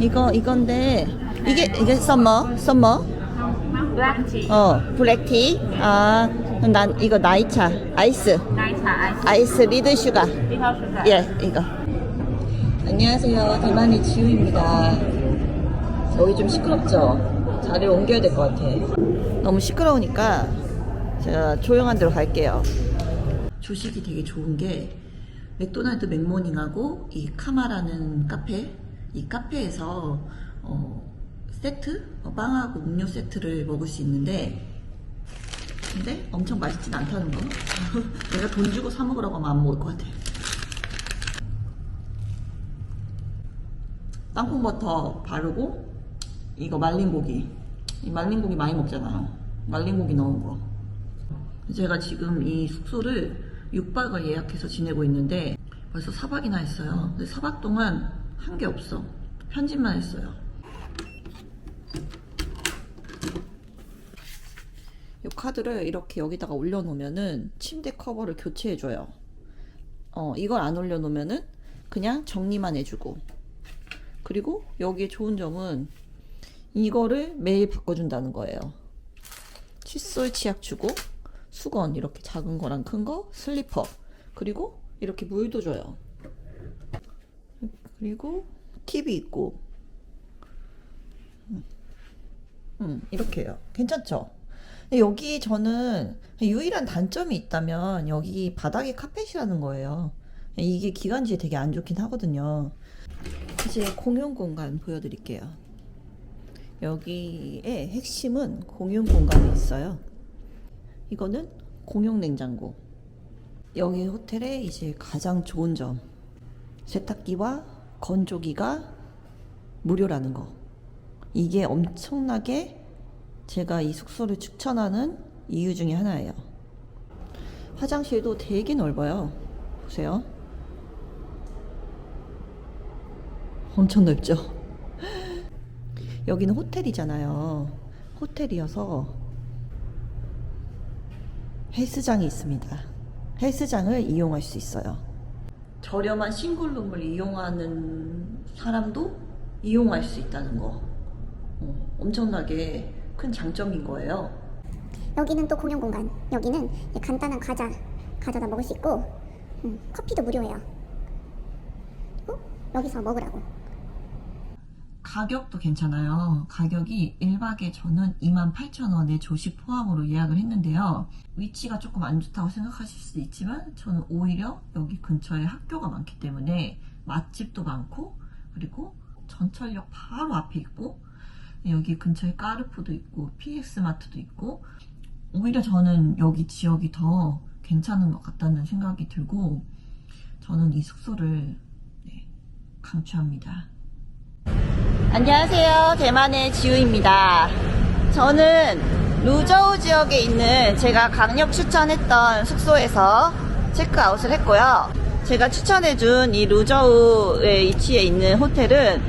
이거 이건데 이게 이게 썸머 썸머 블랙티 어 블랙티 아난 이거 나이차 아이스 나이차 아이스 아이스 리드 슈가 예 이거. 안녕하세요. 대만의 지우입니다. 여기 좀 시끄럽죠? 자리를 옮겨야 될 것 같아. 너무 시끄러우니까 제가 조용한 데로 갈게요. 조식이 되게 좋은 게 맥도날드 맥모닝하고 이 카마라는 카페 이 카페에서 어, 세트? 어, 빵하고 음료 세트를 먹을 수 있는데 근데 엄청 맛있진 않다는 거? 내가 돈 주고 사 먹으라고 하면 안 먹을 것 같아. 땅콩 버터 바르고 이거 말린 고기. 이 말린 고기 많이 먹잖아요 말린 고기 넣은 거. 제가 지금 이 숙소를 6박을 예약해서 지내고 있는데 벌써 4박이나 했어요. 근데 4박 동안 한 게 없어. 편집만 했어요. 이 카드를 이렇게 여기다가 올려놓으면은 침대 커버를 교체해줘요. 어 이걸 안 올려놓으면은 그냥 정리만 해주고. 그리고 여기에 좋은 점은 이거를 매일 바꿔준다는 거예요. 칫솔 치약 주고 수건 이렇게 작은 거랑 큰 거, 슬리퍼. 그리고 이렇게 물도 줘요. 그리고 TV 있고 음, 음, 이렇게요. 괜찮죠? 여기 저는 유일한 단점이 있다면 여기 바닥에 카펫이라는 거예요. 이게 기관지에 되게 안 좋긴 하거든요. 이제 공용 공간 보여드릴게요. 여기에 핵심은 공용 공간이 있어요. 이거는 공용 냉장고. 여기 호텔의 이제 가장 좋은 점. 세탁기와 건조기가 무료라는 거. 이게 엄청나게 제가 이 숙소를 추천하는 이유 중에 하나예요. 화장실도 되게 넓어요. 보세요. 엄청 넓죠? 여기는 호텔이잖아요. 호텔이어서 헬스장이 있습니다. 헬스장을 이용할 수 있어요. 저렴한 싱글룸을 이용하는 사람도 이용할 수 있다는 거. 어, 엄청나게 큰 장점인 거예요. 여기는 또 공용 공간. 여기는 간단한 과자 가져다 먹을 수 있고 음, 커피도 무료예요. 그리고 여기서 먹으라고. 가격도 괜찮아요. 가격이 1박에 저는 28,000원에 조식 포함으로 예약을 했는데요. 위치가 조금 안 좋다고 생각하실 수도 있지만 저는 오히려 여기 근처에 학교가 많기 때문에 맛집도 많고 그리고 전철역 바로 앞에 있고 여기 근처에 까르푸도 있고 PX마트도 있고 오히려 저는 여기 지역이 더 괜찮은 것 같다는 생각이 들고 저는 이 숙소를 네, 강추합니다. 안녕하세요. 대만의 지우입니다. 저는 루저우 지역에 있는 제가 강력 추천했던 숙소에서 체크아웃을 했고요. 제가 추천해준 이 루저우에 위치해 있는 호텔은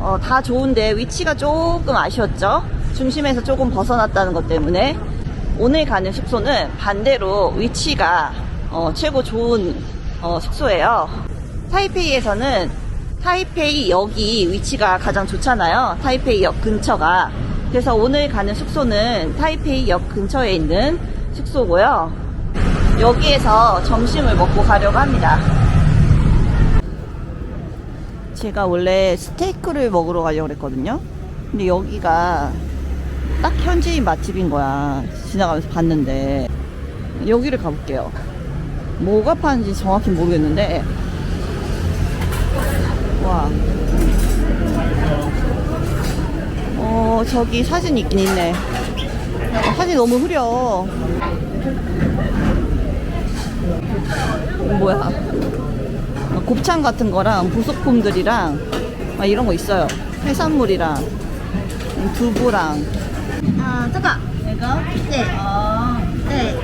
어, 다 좋은데 위치가 조금 아쉬웠죠. 중심에서 조금 벗어났다는 것 때문에 오늘 가는 숙소는 반대로 위치가 어, 최고 좋은 어, 숙소예요. 타이페이에서는 타이페이 역이 위치가 가장 좋잖아요. 타이페이 역 근처가. 그래서 오늘 가는 숙소는 타이페이 역 근처에 있는 숙소고요. 여기에서 점심을 먹고 가려고 합니다. 제가 원래 스테이크를 먹으러 가려고 했거든요. 근데 여기가 딱 현지인 맛집인 거야. 지나가면서 봤는데. 여기를 가볼게요. 뭐가 파는지 정확히 모르겠는데. 와. 어, 저기 사진 있긴 있네. 어, 사진 너무 흐려. 뭐야. 어, 곱창 같은 거랑 부속품들이랑 막 이런 거 있어요. 해산물이랑 음, 두부랑. 아, 저거. 이거? 네. 어, 네.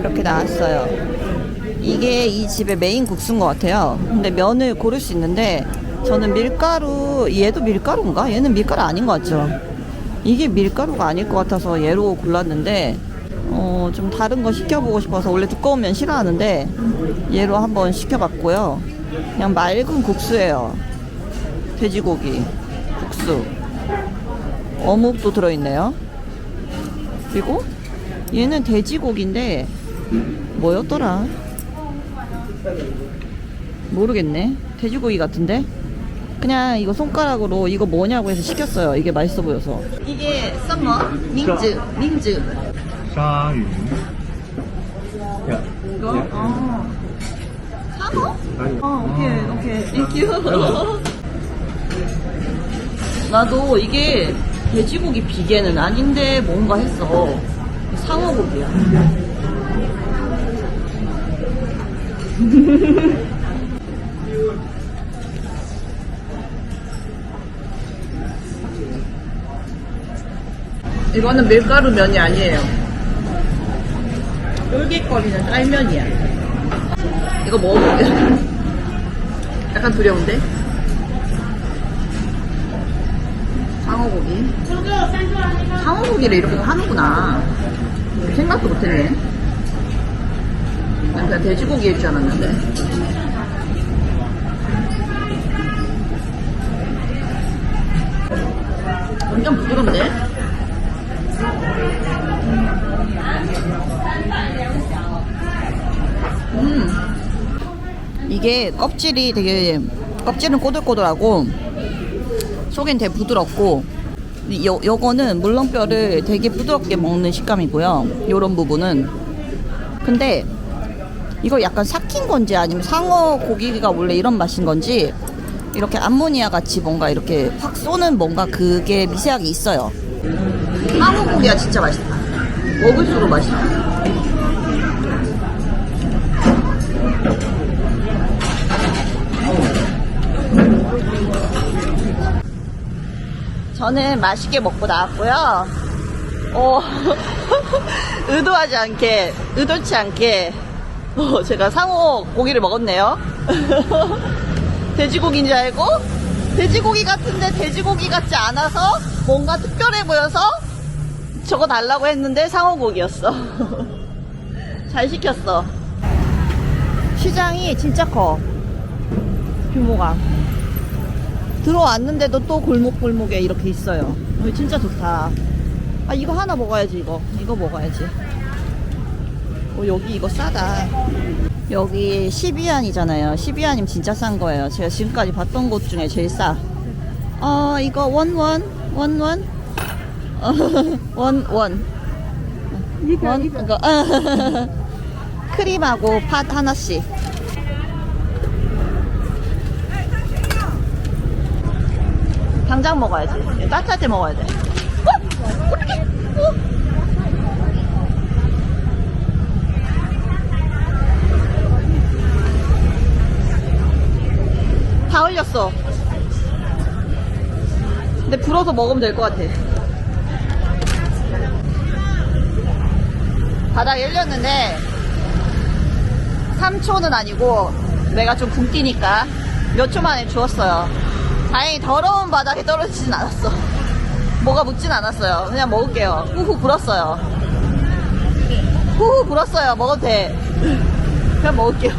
이렇게 나왔어요. 이게 이 집의 메인 국수인 것 같아요. 근데 면을 고를 수 있는데 저는 밀가루, 얘도 밀가루인가? 얘는 밀가루 아닌 것 같죠? 이게 밀가루가 아닐 것 같아서 얘로 골랐는데 어, 좀 다른 거 시켜보고 싶어서 원래 두꺼운 면 싫어하는데 얘로 한번 시켜봤고요. 그냥 맑은 국수예요. 돼지고기 국수. 어묵도 들어있네요. 그리고 얘는 돼지고기인데 뭐였더라? 모르겠네. 돼지고기 같은데? 그냥 이거 손가락으로 이거 뭐냐고 해서 시켰어요. 이게 맛있어 보여서. 이게 썸머 민즈 민즈. 샤유. 야. 이거? 야. 어. 상어? 어, 오케이, 아. 오케이. 땡큐. 나도 이게 돼지고기 비계는 아닌데 뭔가 했어. 상어고기야. 이거는 밀가루 면이 아니에요. 쫄깃거리는 딸면이야. 이거 먹어볼게. 약간 두려운데? 상어고기. 상어고기를 이렇게 하는구나. 생각도 못했네. 난 그냥 돼지고기일 줄 알았는데. 완전 부드럽네. 이게 껍질이 되게 껍질은 꼬들꼬들하고 속엔 되게 부드럽고 요, 요거는 물렁뼈를 되게 부드럽게 먹는 식감이고요 요런 부분은 근데 이거 약간 삭힌 건지 아니면 상어 고기가 원래 이런 맛인 건지 이렇게 암모니아 같이 뭔가 이렇게 확 쏘는 뭔가 그게 미세하게 있어요. 상어 고기가 진짜 맛있다. 먹을수록 맛있다. 저는 맛있게 먹고 나왔고요. 어, 의도하지 않게, 의도치 않게, 어, 제가 상어 고기를 먹었네요. 돼지고기인 줄 알고, 돼지고기 같은데 돼지고기 같지 않아서 뭔가 특별해 보여서 저거 달라고 했는데 상어 고기였어. 잘 시켰어. 시장이 진짜 커. 규모가. 들어왔는데도 또 골목골목에 이렇게 있어요. 여기 진짜 좋다. 아, 이거 하나 먹어야지, 이거. 이거 먹어야지. 어, 여기 이거 싸다. 여기 12안이잖아요. 12안이면 진짜 싼 거예요. 제가 지금까지 봤던 곳 중에 제일 싸. 어, 이거 원원, 원원. 어, 원, 원. 원, 이거. 크림하고 팥 하나씩. 당장 먹어야지. 따뜻할 때 먹어야 돼. 어? 어떡해. 어? 다 흘렸어. 근데 불어서 먹으면 될 것 같아. 바닥에 흘렸는데 3초는 아니고 내가 좀 굶기니까 몇 초 만에 주웠어요. 다행히 더러운 바닥에 떨어지진 않았어. 뭐가 묻진 않았어요. 그냥 먹을게요. 후후 불었어요. 후후 불었어요. 먹어도 돼. 그냥 먹을게요.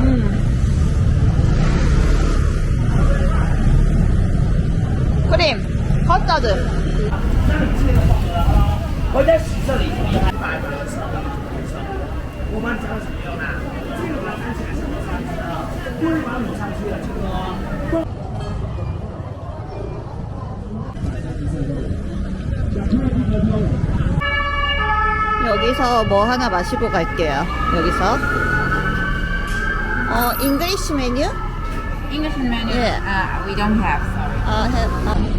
음. 크림, 커스터드. 여기서 뭐 하나 마시고 갈게요. 여기서. 어, 잉글리시 메뉴? English menu? Yeah. Uh, we don't have, sorry. 아, 해, 아.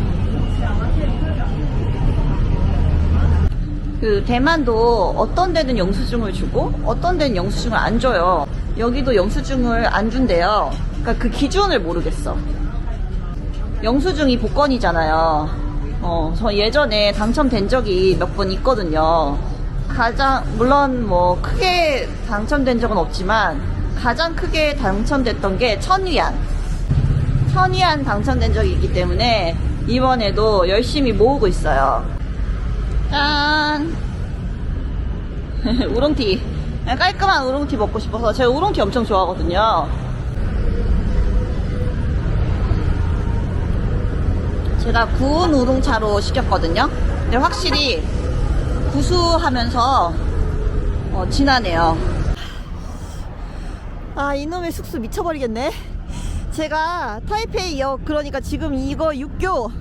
그 대만도 어떤 데는 영수증을 주고 어떤 데는 영수증을 안 줘요. 여기도 영수증을 안 준대요. 그러니까 그 기준을 모르겠어. 영수증이 복권이잖아요. 어, 저 예전에 당첨된 적이 몇 번 있거든요. 가장 물론 뭐 크게 당첨된 적은 없지만 가장 크게 당첨됐던 게 천위안. 천위안 당첨된 적이 있기 때문에 이번에도 열심히 모으고 있어요. 짠! 우롱티. 깔끔한 우롱티 먹고 싶어서 제가 우롱티 엄청 좋아하거든요. 제가 구운 우롱차로 시켰거든요. 근데 확실히 구수하면서 어, 진하네요. 아 이놈의 숙소 미쳐버리겠네. 제가 타이페이역 그러니까 지금 이거 육교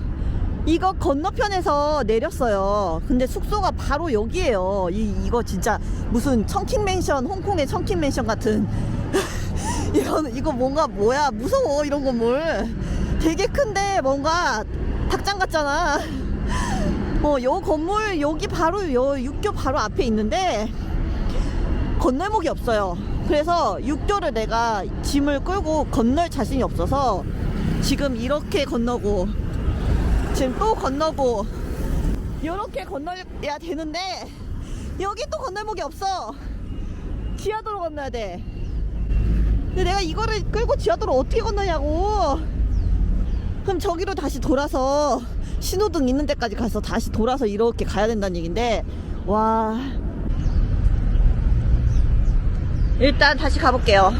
이거 건너편에서 내렸어요. 근데 숙소가 바로 여기에요. 이, 이거 진짜 무슨 청킹 맨션, 홍콩의 청킹 맨션 같은. 이런, 이거 뭔가 뭐야. 무서워, 이런 건물. 되게 큰데 뭔가 닭장 같잖아. 어, 요 건물, 여기 바로, 요 육교 바로 앞에 있는데 건널목이 없어요. 그래서 육교를 내가 짐을 끌고 건널 자신이 없어서 지금 이렇게 건너고 지금 또 건너고 이렇게 건너야 되는데 여기 또 건널목이 없어. 지하도로 건너야 돼. 근데 내가 이거를 끌고 지하도로 어떻게 건너냐고. 그럼 저기로 다시 돌아서 신호등 있는 데까지 가서 다시 돌아서 이렇게 가야 된다는 얘긴데 와. 일단 다시 가볼게요.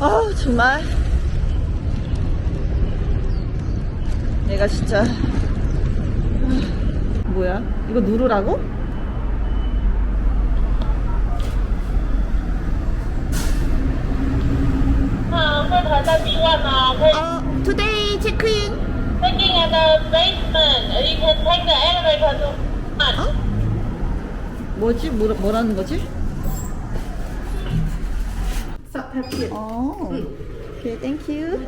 아 정말 내가 진짜 아, 뭐야 이거 누르라고? Uh, for the B1, uh, we're 어 today 체크인 taking at the basement. You can take the elevator to one. 뭐지? 뭐, 뭐라는 거지? 어 오케이 땡큐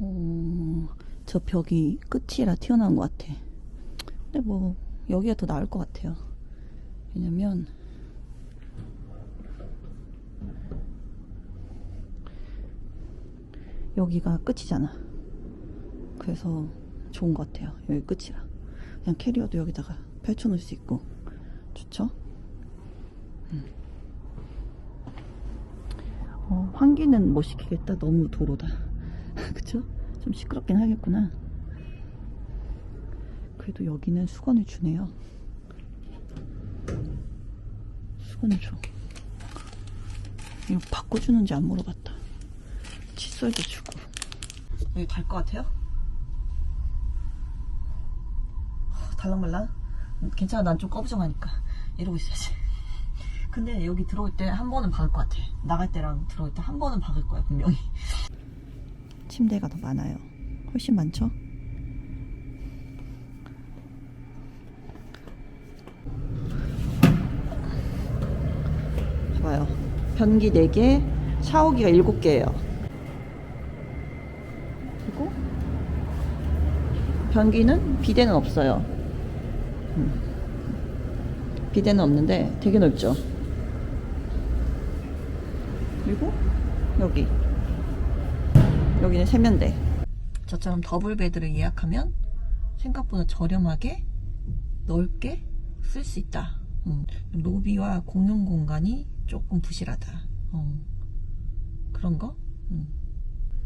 어, 저 벽이 끝이라 튀어나온 것 같아 근데 뭐 여기가 더 나을 것 같아요 왜냐면 여기가 끝이잖아 그래서 좋은 것 같아요. 여기 끝이라. 그냥 캐리어도 여기다가 펼쳐놓을 수 있고. 좋죠? 음. 어, 환기는 못 시키겠다. 너무 도로다. 그쵸? 좀 시끄럽긴 하겠구나. 그래도 여기는 수건을 주네요. 수건을 줘. 이거 바꿔주는지 안 물어봤다. 칫솔도 주고. 여기 갈 것 같아요? 달랑말랑? 괜찮아, 난 좀 꺼부정하니까. 이러고 있어야지. 근데 여기 들어올 때 한 번은 박을 것 같아. 나갈 때랑 들어올 때 한 번은 박을 거야, 분명히. 침대가 더 많아요. 훨씬 많죠? 봐요. 변기 4개, 샤워기가 7개예요. 그리고 변기는 비대는 없어요. 음. 비대는 없는데 되게 넓죠. 그리고 여기 여기는 세면대. 저처럼 더블 베드를 예약하면 생각보다 저렴하게 넓게 쓸 수 있다. 음. 로비와 공용 공간이 조금 부실하다. 어. 그런 거? 음.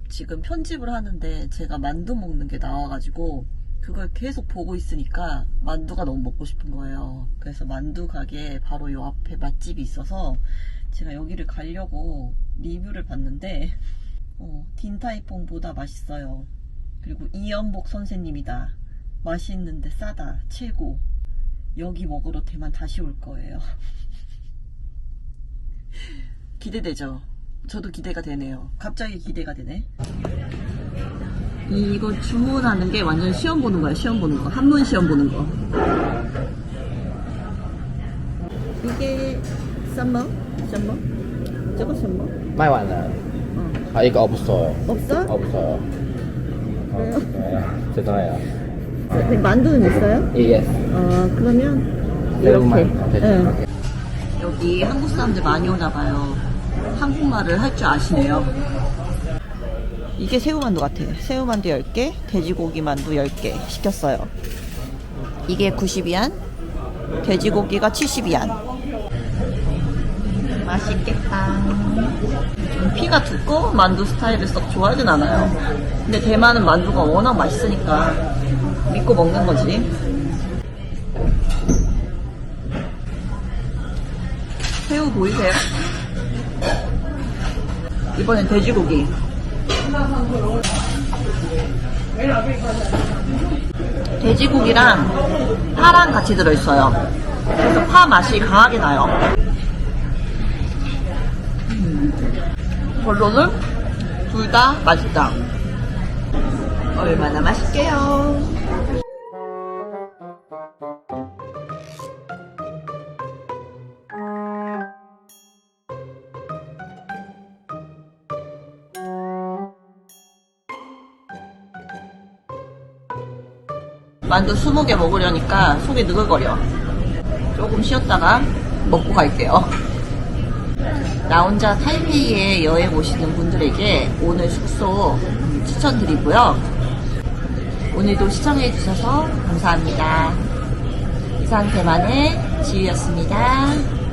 지금 편집을 하는데 제가 만두 먹는 게 나와가지고 그걸 계속 보고 있으니까 만두가 너무 먹고 싶은 거예요. 그래서 만두 가게 바로 요 앞에 맛집이 있어서 제가 여기를 가려고 리뷰를 봤는데 어, 딘타이퐁보다 맛있어요. 그리고 이연복 선생님이다. 맛있는데 싸다. 최고. 여기 먹으러 대만 다시 올 거예요. 기대되죠? 저도 기대가 되네요. 갑자기 기대가 되네. 이거 주문하는 게 완전 시험 보는 거야, 시험 보는 거. 한문 시험 보는 거. 이게 썸머? 썸머? 저거 썸머? 卖完了， 아 이거 없어요. 없어? 없어요. 아, 왜요? 네, 죄송해요. 네, 근데 만두는 있어요? 예, 예. 아 그러면 이렇게. 새우만. 네. 네. 이렇게. 여기 한국 사람들 많이 오나 봐요. 한국말을 할 줄 아시네요. 이게 새우만두 같아. 새우만두 10개, 돼지고기 만두 10개 시켰어요. 이게 90위안, 돼지고기가 70위안. 맛있겠다. 피가 두꺼운 만두 스타일을 썩 좋아하진 않아요. 근데 대만은 만두가 워낙 맛있으니까 믿고 먹는 거지. 새우 보이세요? 이번엔 돼지고기. 돼지고기랑 파랑 같이 들어있어요. 그래서 파 맛이 강하게 나요. 결론은 둘 다 맛있다. 얼마나 맛있게요. 만두 20개 먹으려니까 속이 느글거려. 조금 쉬었다가 먹고 갈게요. 나 혼자 타이페이에 여행 오시는 분들에게 오늘 숙소 추천드리고요. 오늘도 시청해주셔서 감사합니다. 이상 대만의 지유였습니다.